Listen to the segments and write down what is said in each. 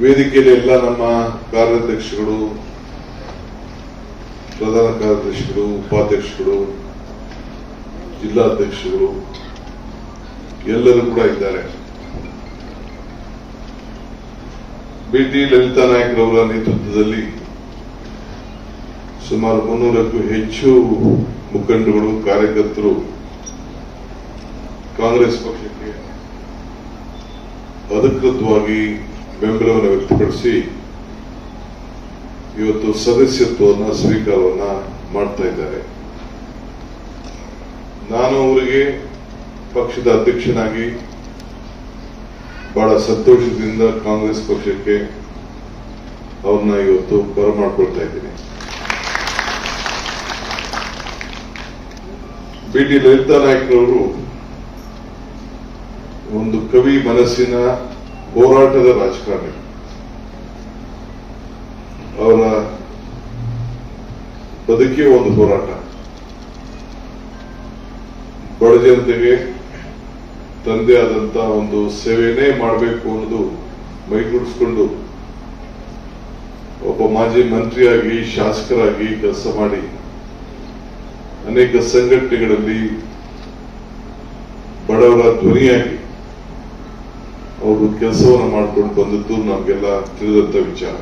ವೇದಿಕೆಯಲ್ಲಿ ಎಲ್ಲ ನಮ್ಮ ಕಾರ್ಯಾಧ್ಯಕ್ಷಗಳು ಪ್ರಧಾನ ಕಾರ್ಯದರ್ಶಿಗಳು ಉಪಾಧ್ಯಕ್ಷಗಳು ಜಿಲ್ಲಾಧ್ಯಕ್ಷಗಳು ಎಲ್ಲರೂ ಕೂಡ ಇದ್ದಾರೆ. ಬಿಟಿ ಲಲಿತಾ ನಾಯಕರವರ ನೇತೃತ್ವದಲ್ಲಿ ಸುಮಾರು ಮುನ್ನೂರಕ್ಕೂ ಹೆಚ್ಚು ಮುಖಂಡಗಳು ಕಾರ್ಯಕರ್ತರು ಕಾಂಗ್ರೆಸ್ ಪಕ್ಷಕ್ಕೆ ಅಧಿಕೃತವಾಗಿ ಬೆಂಬಲವನ್ನು ವ್ಯಕ್ತಪಡಿಸಿ ಇವತ್ತು ಸದಸ್ಯತ್ವವನ್ನು, ಸ್ವೀಕಾರವನ್ನು ಮಾಡ್ತಾ ಇದ್ದಾರೆ. ನಾನು ಅವರಿಗೆ ಪಕ್ಷದ ಅಧ್ಯಕ್ಷನಾಗಿ ಬಹಳ ಸಂತೋಷದಿಂದ ಕಾಂಗ್ರೆಸ್ ಪಕ್ಷಕ್ಕೆ ಅವ್ರನ್ನ ಇವತ್ತು ಬರಮಾಡ್ಕೊಳ್ತಾ ಇದ್ದೀನಿ. ಬಿ ಟಿ ಲಲಿತಾ ನಾಯ್ಕರವರು ಒಂದು ಕವಿ ಮನಸ್ಸಿನ ಹೋರಾಟದ ರಾಜಕಾರಣಿ. ಅವರ ಬದುಕೇ ಒಂದು ಹೋರಾಟ. ಬಡ ಜನತೆಗೆ ತಂದೆ ಆದಂತ ಒಂದು ಸೇವೆನೇ ಮಾಡಬೇಕು ಅನ್ನೋದು ಮೈಗೂಡಿಸ್ಕೊಂಡು ಒಬ್ಬ ಮಾಜಿ ಮಂತ್ರಿಯಾಗಿ, ಶಾಸಕರಾಗಿ ಕೆಲಸ ಮಾಡಿ ಅನೇಕ ಸಂಘಟನೆಗಳಲ್ಲಿ ಬಡವರ ಧ್ವನಿಯಾಗಿ ಅವರು ಕೆಲಸವನ್ನು ಮಾಡ್ಕೊಂಡು ಬಂದದ್ದು ನಮಗೆಲ್ಲ ತಿಳಿದಂತ ವಿಚಾರ.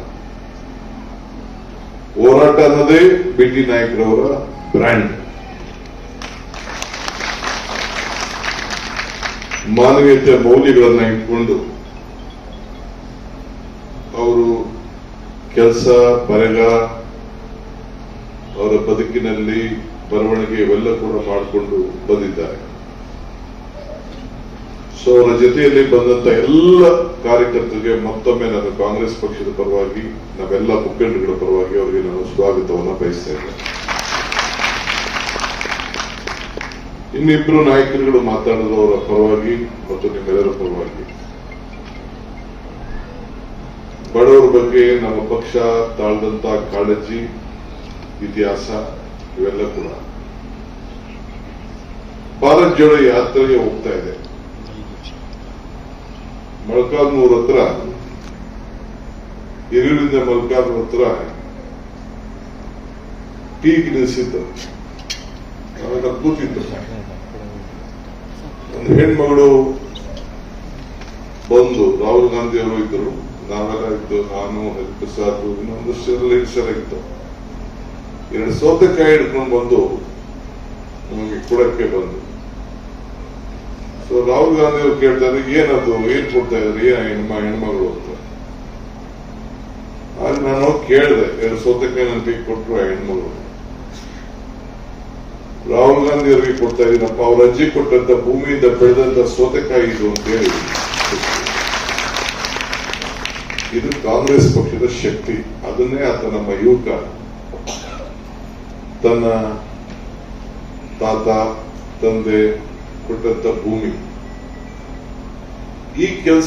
ಹೋರಾಟ ಅನ್ನೋದೇ ಬಿ ಟಿ ನಾಯಕರವರ ಬ್ರ್ಯಾಂಡ್. ಮಾನವೀಯತೆಯ ಮೌಲ್ಯಗಳನ್ನ ಇಟ್ಕೊಂಡು ಅವರು ಕೆಲಸ, ಬರಗ, ಅವರ ಬದುಕಿನಲ್ಲಿ ಬರವಣಿಗೆ ಇವೆಲ್ಲ ಕೂಡ ಮಾಡಿಕೊಂಡು ಬಂದಿದ್ದಾರೆ. ಸೊ ಅವರ ಜೊತೆಯಲ್ಲಿ ಬಂದಂತ ಎಲ್ಲ ಕಾರ್ಯಕರ್ತರಿಗೆ ಮತ್ತೊಮ್ಮೆ ನಾನು ಕಾಂಗ್ರೆಸ್ ಪಕ್ಷದ ಪರವಾಗಿ, ನಾವೆಲ್ಲ ಮುಖಂಡಗಳ ಪರವಾಗಿ ಅವರಿಗೆ ನಾನು ಸ್ವಾಗತವನ್ನು ಬಯಸ್ತಾ ಇದ್ದೇನೆ. ಇನ್ನಿಬ್ರು ನಾಯಕರುಗಳು ಮಾತಾಡಿದ್ರು ಪರವಾಗಿ ಮತ್ತು ನಿಮ್ಮೆಲ್ಲರ ಪರವಾಗಿ. ಬಡವರ ಬಗ್ಗೆ ನಮ್ಮ ಪಕ್ಷ ತಾಳ್ದಂತ ಕಾಳಜಿ, ಇತಿಹಾಸ ಇವೆಲ್ಲ ಕೂಡ. ಭಾರತ್ ಜೋಡ ಯಾತ್ರೆಗೆ ಹೋಗ್ತಾ ಇದೆ. ಮೊಳಕಾಲ್ನೂರ್ ಹತ್ರ ಹಿರಿಯೂರಿಂದ ಮೊಳಕಾಲ್ನೂರ್ ಹತ್ರ ಟೀಕ್ ನಿಲ್ಲಿಸಿದ್ದು ಕೂತಿದ್ದು ಒಂದು ಹೆಣ್ಮಗಳು ಬಂದು ರಾಹುಲ್ ಗಾಂಧಿ ಅವರು ಇದ್ರು ನಾವೆಲ್ಲ ಇದ್ದು ನಾನು ಇನ್ನೊಂದಷ್ಟು ಇನ್ನೊಂದು ಎಲ್ಲ ಇತ್ತು ಎರಡು ಸೌತೆಕಾಯಿ ಹಿಡ್ಕೊಂಡು ಬಂದು ನಮಗೆ ಕೊಡಕ್ಕೆ ಬಂದು. ಸೊ ರಾಹುಲ್ ಗಾಂಧಿ ಅವರು ಕೇಳ್ತಾರೆ, ಏನದು, ಏನ್ ಕೊಡ್ತಾ ಇದ್ರಿ ಹೆಣ್ಮ, ಹೆಣ್ಮಗಳು ಅಂತ. ಆದ್ರೆ ನಾನು ಕೇಳಿದೆ, ಎರಡು ಸೌತೆಕಾಯಿ ನನ್ನ ಕೈ ಕೊಟ್ರು ಆ ಹೆಣ್ಮಗಳು ರಾಹುಲ್ ಗಾಂಧಿ ಅವರಿಗೆ ಕೊಡ್ತಾ ಇದೀನಪ್ಪ ಅವ್ರ ಅಜ್ಜಿ ಕೊಟ್ಟಂತ ಭೂಮಿಯಿಂದ ಬೆಳೆದಂತ ಸೋತೆಕಾಯಿ ಇದು ಅಂತ ಹೇಳಿ. ಇದು ಕಾಂಗ್ರೆಸ್ ಪಕ್ಷದ ಶಕ್ತಿ. ಅದನ್ನೇ ಆತ ನಮ್ಮ ಯುವಕ. ತನ್ನ ತಾತ, ತಂದೆ ಕೊಟ್ಟಂತ ಭೂಮಿ. ಈ ಕೆಲಸ